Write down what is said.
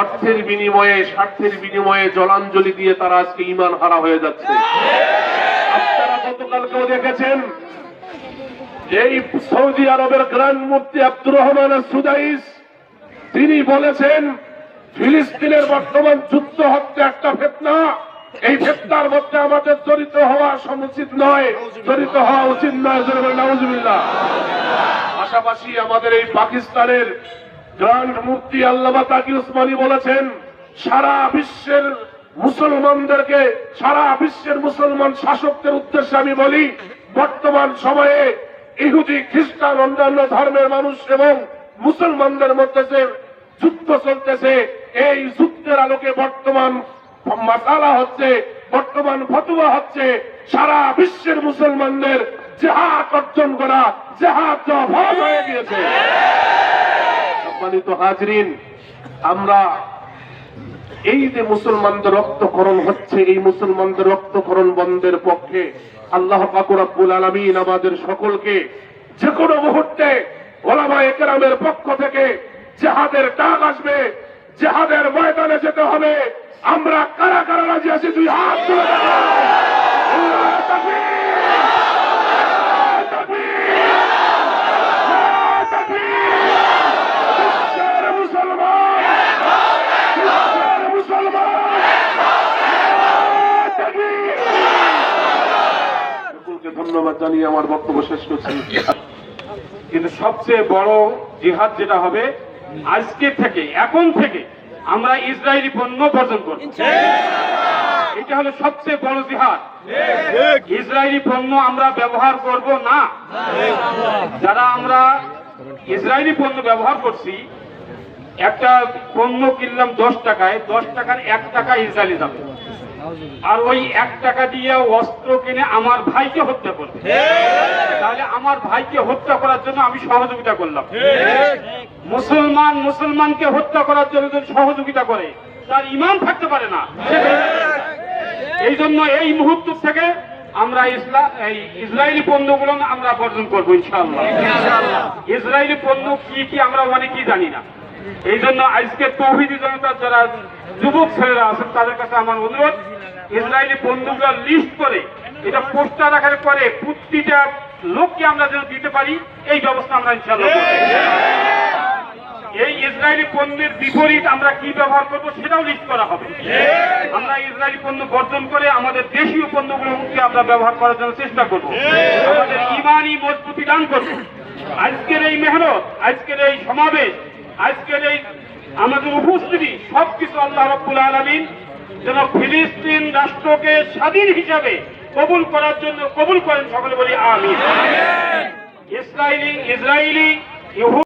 অর্থের বিনিময়ে, স্বার্থের বিনিময়ে জলাঞ্জলি দিয়ে তারা আজকে ইমান হারা হয়ে যাচ্ছে। আপনারা গতকালকেও দেখেছেন এই সৌদি আরবের গ্রান্ড মুফতি আব্দুর রহমান সুদাইস তিনি বলেছেন, ফিলিস্তিনের বর্তমান যুদ্ধ হচ্ছে একটা ফেতনা। এই ফেতনার মধ্যে আমাদের জড়িত হওয়া সমুচিত নয়, জড়িত হওয়া উচিত নয় পাশাপাশি আমাদের এই পাকিস্তানের গ্রান্ড মুফতি আল্লামা তাকি উসমানী বলেছেন, সারা বিশ্বের মুসলমানদেরকে, সারা বিশ্বের মুসলমান শাসকদের উদ্দেশ্যে আমি বলি, বর্তমান সময়ে ইহুদি, খ্রিস্টান, অন্যান্য ধর্মের মানুষ এবং মুসলমানদের মধ্যে যে যুদ্ধ চলতেছে, এই যুদ্ধের আলোকে বর্তমান মাসালা হচ্ছে, বর্তমান ফতুয়া হচ্ছে, সারা বিশ্বের মুসলমানদের জেহাদ অর্জন করা, জেহাদ হয়ে গিয়েছে। সম্মানিত হাজরিন, আমরা এই যে মুসলমানদের রক্তকরণ হচ্ছে, এই মুসলমানদের রক্তকরণ বন্ধের পক্ষে আল্লাহ পাকুর আব্বুল আলমিন আমাদের সকলকে যে কোনো মুহূর্তে ওলামা একরামের পক্ষ থেকে জেহাদের ডাক আসবে, জেহাদের ময়দানে যেতে হবে। আমরা কারা কারা রাজি আছি দুই হাত তুলে দেখাও। আল্লাহু তাকবীর! আল্লাহু তাকবীর! আল্লাহু তাকবীর! বিশ্বের মুসলমান বিশ্বের মুসলমান আল্লাহু তাকবীর! সকলকে ধন্যবাদ জানিয়ে আমার বক্তব্য শেষ করছি। কিন্তু সবচেয়ে বড় জিহাদ যেটা হবে, আজকে থেকে, এখন থেকে আমরা ইসরায়েলি পণ্য বর্জন করব। এটা হলো সবচেয়ে বড় জিহাদ। ইসরায়েলি পণ্য আমরা ব্যবহার করব না। যারা আমরা ইসরায়েলি পণ্য ব্যবহার করছি, একটা পণ্য কিনলাম দশ টাকায়, দশ টাকার এক টাকা ইসরায়েলি যাবে আর ওই এক টাকা দিয়ে অস্ত্র কিনে আমার ভাইকে হত্যা করবে। তাহলে আমার ভাইকে হত্যা করার জন্য আমি সহযোগিতা করলাম। মুসলমান মুসলমানকে হত্যা করার জন্য যদি সহযোগিতা করে তার ইমান থাকতে পারে না। এই জন্য এই মুহূর্ত থেকে আমরা ইসলাম এই ইসরায়েলি পণ্যগুলো আমরা বর্জন করব ইনশাআল্লাহ। ইসরায়েলি পণ্য কি কি আমরা অনেকেই জানি না। এই জন্য আজকে তৌহিদি জনতা যারা যুবক ছেলেরা আছেন, তাদের কাছে আমার অনুরোধ, ইসরায়েলি পণ্যগুলো লিস্ট করে, এটা পোস্টার আকারে করে, প্রতিটা লোককে আমরা যেন দিতে পারি, এই ব্যবস্থা আমরা ইনশাআল্লাহ করব। এই ইসরায়েলি পণ্যের বিপরীত আমরা কি ব্যবহার করব সেটাও লিস্ট করা হবে। আমরা ইসরায়েলি পণ্য বর্জন করে আমাদের দেশীয় পণ্যগুলোকে আমরা ব্যবহার করার জন্য চেষ্টা করব। আমাদের ইমানই মজবুতি দান করব। আজকের এই মেহনত, আজকের এই সমাবেশ আজকের এই আমাদের উপস্থিতি সবকিছু আল্লাহ রব্বুল আলমিন যেন ফিলিস্তিন রাষ্ট্রকে স্বাধীন হিসাবে কবুল করার জন্য কবুল করেন সকলে বলি আমি ইসরায়েলি ইসরায়েলি ইহুদ